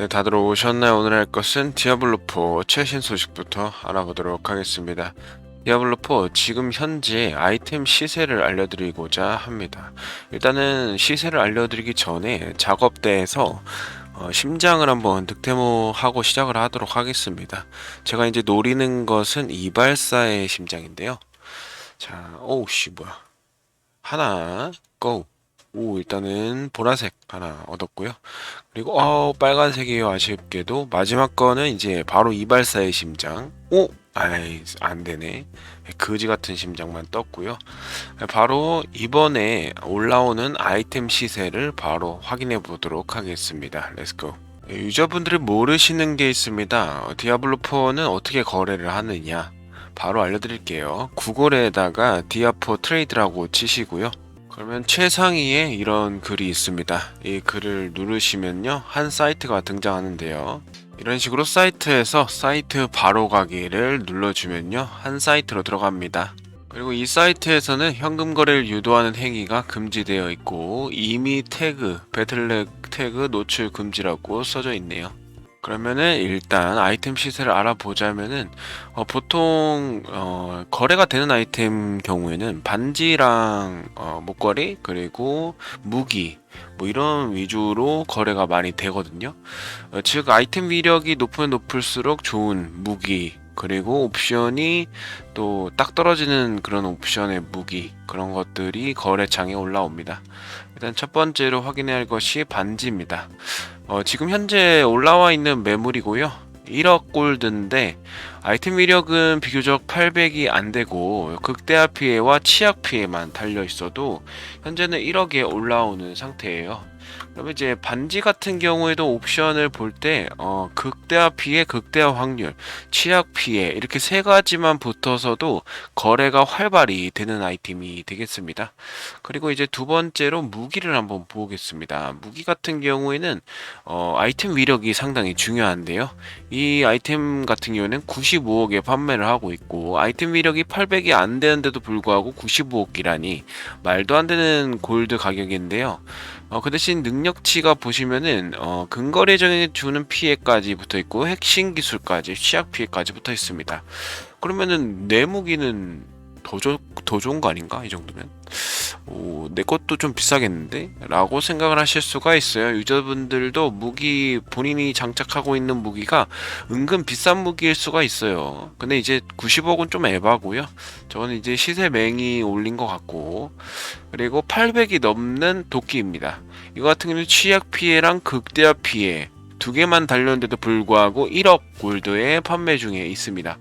네, 다들 오셨나요? 오늘 할 것은 디아블로4 최신 소식부터 알아보도록 하겠습니다. 디아블로4 지금 현재 아이템 시세를 알려드리고자 합니다. 일단은 시세를 알려드리기 전에 작업대에서 어, 심장을 한번 득템하고 시작을 하도록 하겠습니다. 제가 이제 노리는 것은 이발사의 심장인데요. 자, 오우 씨 뭐야? 하나, 고! 오, 일단은 보라색 하나 얻었고요. 그리고 어, 빨간색이요. 아쉽게도 마지막 거는 이제 바로 이발사의 심장. 오, 아이 안 되네. 거지 같은 심장만 떴고요. 바로 이번에 올라오는 아이템 시세를 바로 확인해 보도록 하겠습니다. 렛츠고. 유저분들이 모르시는 게 있습니다. 디아블로4는 어떻게 거래를 하느냐? 바로 알려드릴게요. 구글에다가 디아4 트레이드라고 치시고요. 그러면 최상위에 이런 글이 있습니다. 이 글을 누르시면요. 한 사이트가 등장하는데요. 이런 식으로 사이트에서 사이트 바로 가기를 눌러주면요. 한 사이트로 들어갑니다. 그리고 이 사이트에서는 현금 거래를 유도하는 행위가 금지되어 있고 이미 태그, 배틀렉 태그 노출 금지라고 써져 있네요. 그러면은 일단 아이템 시세를 알아보자면은 어, 보통 어, 거래가 되는 아이템 경우에는 반지랑 어, 목걸이 그리고 무기 뭐 이런 위주로 거래가 많이 되거든요. 어, 즉 아이템 위력이 높으면 높을수록 좋은 무기 그리고 옵션이 또 딱 떨어지는 그런 옵션의 무기 그런 것들이 거래창에 올라옵니다. 일단 첫 번째로 확인해야 할 것이 반지입니다. 어, 지금 현재 올라와 있는 매물이고요. 1억 골드인데 아이템 위력은 비교적 800이 안 되고 극대화 피해와 치약 피해만 달려 있어도 현재는 1억에 올라오는 상태예요. 그러면 이제 반지 같은 경우에도 옵션을 볼 때 어, 극대화 피해, 극대화 확률, 치약 피해 이렇게 세 가지만 붙어서도 거래가 활발히 되는 아이템이 되겠습니다. 그리고 이제 두 번째로 무기를 한번 보겠습니다. 무기 같은 경우에는 어, 아이템 위력이 상당히 중요한데요. 이 아이템 같은 경우에는 95억에 판매를 하고 있고 아이템 위력이 800이 안 되는데도 불구하고 95억이라니 말도 안 되는 골드 가격인데요. 어, 그 대신 능력치가 보시면은 어, 근거래정에 주는 피해까지 붙어 있고 핵심 기술까지 취약 피해까지 붙어 있습니다. 그러면은 내 무기는 더, 좋, 더 좋은 거 아닌가? 이 정도면 오, 내 것도 좀 비싸겠는데? 라고 생각을 하실 수가 있어요. 유저분들도 무기 본인이 장착하고 있는 무기가 은근 비싼 무기일 수가 있어요. 근데 이제 90억은 좀 에바고요. 저는 이제 시세 맹이 올린 것 같고 그리고 800이 넘는 도끼입니다. 이거 같은 경우는 취약 피해랑 극대화 피해 두 개만 달렸는데도 불구하고 1억 골드에 판매 중에 있습니다.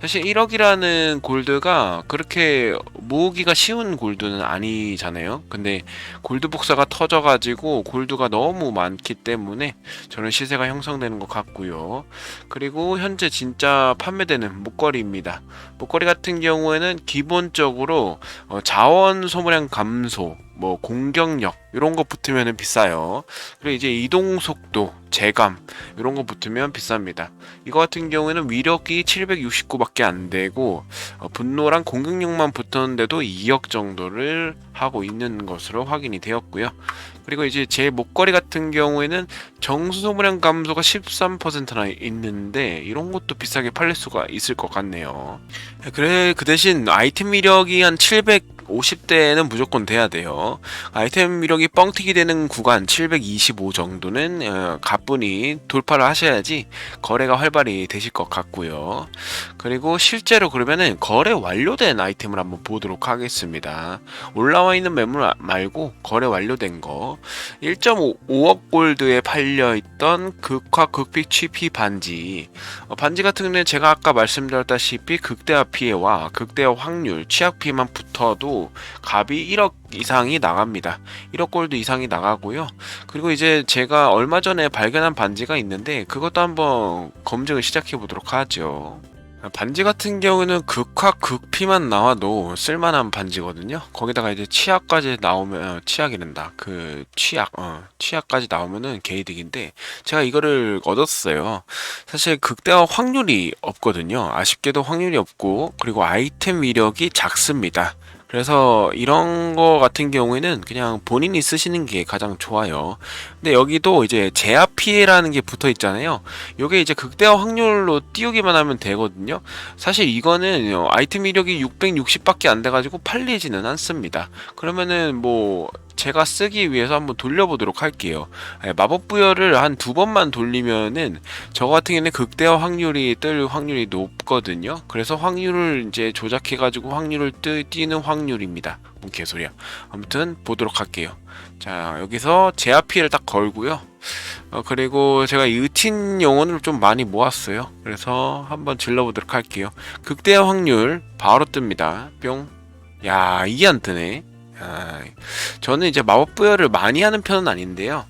사실 1억이라는 골드가 그렇게 모으기가 쉬운 골드는 아니잖아요. 근데 골드 복사가 터져가지고 골드가 너무 많기 때문에 저는 시세가 형성되는 것 같고요. 그리고 현재 진짜 판매되는 목걸이입니다. 목걸이 같은 경우에는 기본적으로 어, 자원 소모량 감소, 뭐 공격력 이런 거 붙으면 비싸요. 그리고 이제 이동 속도, 재감 이런 거 붙으면 비쌉니다. 이거 같은 경우에는 위력이 769밖에 안 되고 어, 분노랑 공격력만 붙었는데도 2억 정도를 하고 있는 것으로 확인이 되었고요. 그리고 이제 제 목걸이 같은 경우에는 정수 소모량 감소가 13%나 있는데 이런 것도 비싸게 팔릴 수가 있을 것 같네요. 그래 그 대신 아이템 위력이 한 700. 50대는 무조건 돼야 돼요. 아이템 위력이 뻥튀기 되는 구간 725 정도는 어, 가뿐히 돌파를 하셔야지 거래가 활발히 되실 것 같고요. 그리고 실제로 그러면은 거래 완료된 아이템을 한번 보도록 하겠습니다. 올라와 있는 매물 말고 거래 완료된 거 1.5억 골드에 팔려 있던 극화 극픽 취피 반지 어, 반지 같은 경우는 제가 아까 말씀드렸다시피 극대화 피해와 극대화 확률 취약 피해만 붙어도 값이 1억 이상이 나갑니다. 1억 골드 이상이 나가고요. 그리고 이제 제가 얼마 전에 발견한 반지가 있는데 그것도 한번 검증을 시작해 보도록 하죠. 반지 같은 경우는 극화 극피만 나와도 쓸만한 반지거든요. 거기다가 이제 치약까지 나오면 어, 치약이란다. 그 치약 어 치약까지 나오면은 개이득인데 제가 이거를 얻었어요. 사실 극대화 확률이 없거든요. 아쉽게도 확률이 없고 그리고 아이템 위력이 작습니다. 그래서 이런 거 같은 경우에는 그냥 본인이 쓰시는 게 가장 좋아요. 근데 여기도 이제 제압 피해라는 게 붙어 있잖아요. 요게 이제 극대화 확률로 띄우기만 하면 되거든요. 사실 이거는 어, 아이템 이력이 660밖에 안 돼가지고 팔리지는 않습니다. 그러면은 뭐 제가 쓰기 위해서 한번 돌려보도록 할게요. 예, 마법 부여를 한 두 번만 돌리면은 저 같은 경우는 극대화 확률이 뜰 확률이 높거든요. 그래서 확률을 이제 조작해가지고 확률을 뜨, 띄는 확률입니다. 뭔 개소리야. 아무튼 보도록 할게요. 자 여기서 제압 피해를 딱 걸고요. 어, 그리고 제가 이 의틴 영혼을 좀 많이 모았어요. 그래서 한번 질러보도록 할게요. 극대화 확률 바로 뜹니다. 뿅. 야 이게 안 뜨네. 아, 저는 이제 마법 부여를 많이 하는 편은 아닌데요.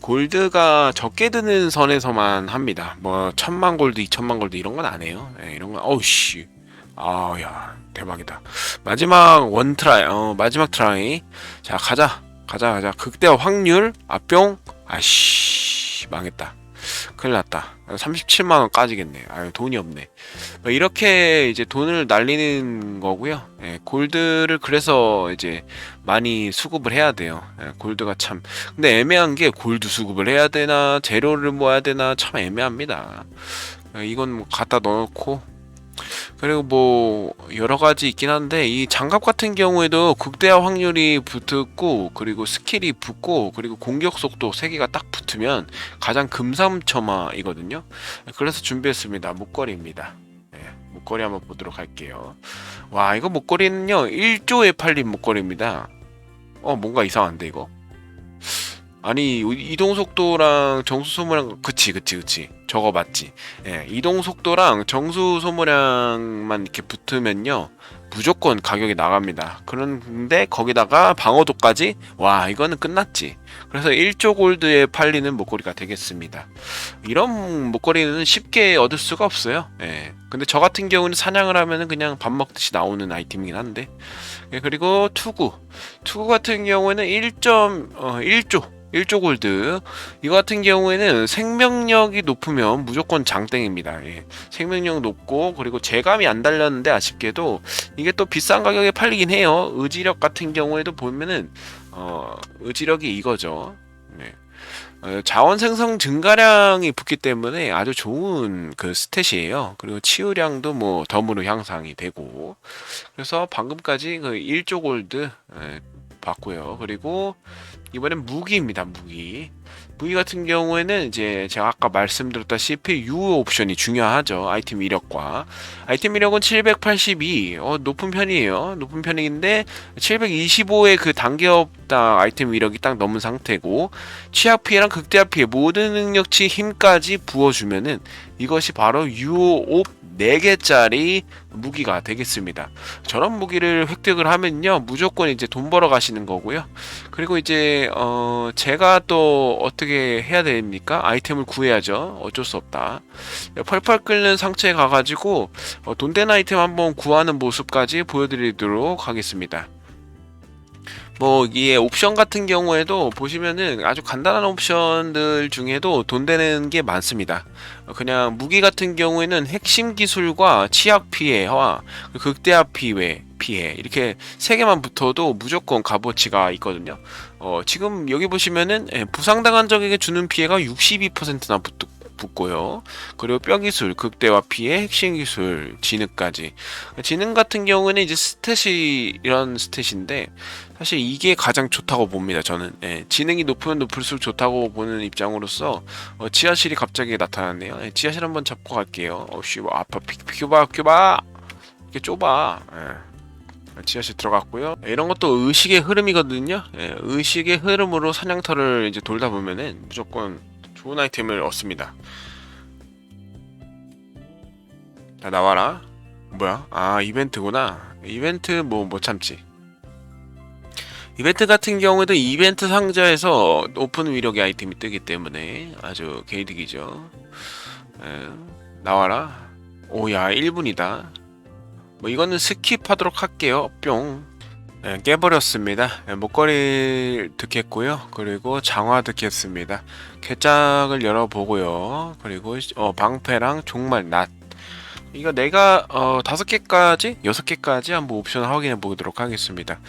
골드가 적게 드는 선에서만 합니다. 뭐 천만 골드, 이천만 골드 이런 건 안 해요. 예, 이런 건 어우 씨. 아야 대박이다. 마지막 원 트라이, 어 마지막 트라이. 자 가자, 가자, 가자. 극대화 확률 아뿅. 아씨 망했다. 큰일 났다. 37만원 까지겠네. 아유, 돈이 없네. 뭐 이렇게 이제 돈을 날리는 거고요. 예, 골드를 그래서 이제 많이 수급을 해야 돼요. 예, 골드가 참. 근데 애매한 게 골드 수급을 해야 되나, 재료를 모아야 되나 참 애매합니다. 예, 이건 뭐 갖다 넣어놓고 그리고 뭐 여러 가지 있긴 한데 이 장갑 같은 경우에도 극대화 확률이 붙고 그리고 스킬이 붙고 그리고 공격 속도 세 개가 딱 붙으면 가장 금삼첨화이거든요. 그래서 준비했습니다. 목걸이입니다. 네, 목걸이 한번 보도록 할게요. 와 이거 목걸이는요 1조에 팔린 목걸이입니다. 어 뭔가 이상한데 이거. 아니 이동 속도랑 정수 소모량 그치 그치 그치. 저거 맞지. 예 이동 속도랑 정수 소모량만 이렇게 붙으면요 무조건 가격이 나갑니다. 그런데 거기다가 방어도까지 와 이거는 끝났지. 그래서 1조 골드에 팔리는 목걸이가 되겠습니다. 이런 목걸이는 쉽게 얻을 수가 없어요. 예. 근데 저 같은 경우는 사냥을 하면은 그냥 밥 먹듯이 나오는 아이템이긴 한데. 예, 그리고 투구. 투구 같은 경우에는 1점 어 1조 1조 골드 이거 같은 경우에는 생명력이 높으면 무조건 장땡입니다 예. 생명력 높고 그리고 재감이 안 달렸는데 아쉽게도 이게 또 비싼 가격에 팔리긴 해요 의지력 같은 경우에도 보면은 어, 의지력이 이거죠 네. 어, 자원 생성 증가량이 붙기 때문에 아주 좋은 그 스탯이에요. 그리고 치유량도 뭐 덤으로 향상이 되고 그래서 방금까지 그 1조 골드 예, 봤고요. 그리고 이번엔 무기입니다. 무기. 무기 같은 경우에는 이제 제가 아까 말씀드렸다시피 유효 옵션이 중요하죠. 아이템 이력과 아이템 이력은 782. 어, 높은 편이에요. 높은 편인데 725의 그 단계 없다 아이템 이력이 딱 넘은 상태고 취약 피해랑 극대화 피해 모든 능력치 힘까지 부어주면은 이것이 바로 유효 옵 4개짜리 무기가 되겠습니다. 저런 무기를 획득을 하면요. 무조건 이제 돈 벌어 가시는 거고요. 그리고 이제 어 제가 또 어떻게 해야 됩니까? 아이템을 구해야죠. 어쩔 수 없다. 펄펄 끓는 상처에 가가지고 어, 돈된 아이템 한번 구하는 모습까지 보여드리도록 하겠습니다. 뭐 이게 옵션 같은 경우에도 보시면은 아주 간단한 옵션들 중에도 돈 되는 게 많습니다. 그냥 무기 같은 경우에는 핵심 기술과 치약 피해와 극대화 피해 피해 이렇게 세 개만 붙어도 무조건 값어치가 있거든요. 어, 지금 여기 보시면은 예, 부상당한 적에게 주는 피해가 62%나 붙, 붙고요. 그리고 뼈 기술, 극대화 피해, 핵심 기술, 지능까지. 지능 같은 경우는 이제 스탯이 이런 스탯인데 사실 이게 가장 좋다고 봅니다. 저는 예, 지능이 높으면 높을수록 좋다고 보는 입장으로서 어, 지하실이 갑자기 나타났네요. 예, 지하실 한번 잡고 갈게요. 어씨 뭐 아파 피, 큐바 큐바 이게 좁아. 예. 지하실 들어갔고요. 예, 이런 것도 의식의 흐름이거든요. 예, 의식의 흐름으로 사냥터를 이제 돌다 보면은 무조건 좋은 아이템을 얻습니다. 자 나와라. 뭐야? 아 이벤트구나. 이벤트 뭐 못 참지. 이벤트 같은 경우에도 이벤트 상자에서 오픈 위력의 아이템이 뜨기 때문에 아주 개이득이죠. 에, 나와라. 오야 1분이다. 뭐 이거는 스킵하도록 할게요. 뿅. 예, 깨버렸습니다. 예, 목걸이 득했고요. 그리고 장화 득했습니다. 개짝을 열어보고요. 그리고 어, 방패랑 종말 낫. 이거 내가 어 다섯 개까지 여섯 개까지 한번 옵션 확인해 보도록 하겠습니다.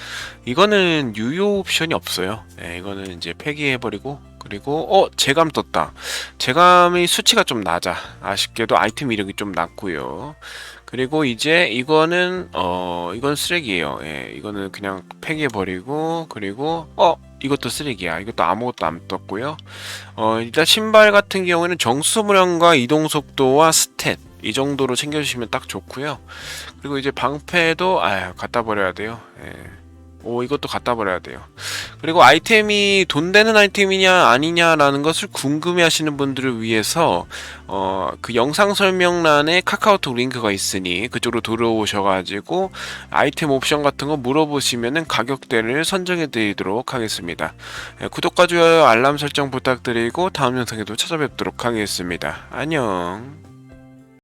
이거는 유효 옵션이 없어요. 예, 이거는 이제 폐기해 버리고 그리고 어 재감 떴다. 재감의 수치가 좀 낮아. 아쉽게도 아이템 이력이 좀 낮고요. 그리고 이제 이거는 어 이건 쓰레기예요. 예, 이거는 그냥 폐기해 버리고 그리고 어 이것도 쓰레기야. 이것도 아무것도 안 떴고요. 어 일단 신발 같은 경우에는 정수무량과 이동 속도와 스탯 이 정도로 챙겨주시면 딱 좋고요. 그리고 이제 방패도 아 갖다 버려야 돼요. 예. 오 이것도 갖다 버려야 돼요. 그리고 아이템이 돈 되는 아이템이냐 아니냐라는 것을 궁금해 하시는 분들을 위해서 어 그 영상 설명란에 카카오톡 링크가 있으니 그쪽으로 들어오셔 가지고 아이템 옵션 같은 거 물어보시면은 가격대를 선정해 드리도록 하겠습니다. 예, 구독과 좋아요 알람 설정 부탁드리고 다음 영상에도 찾아뵙도록 하겠습니다. 안녕.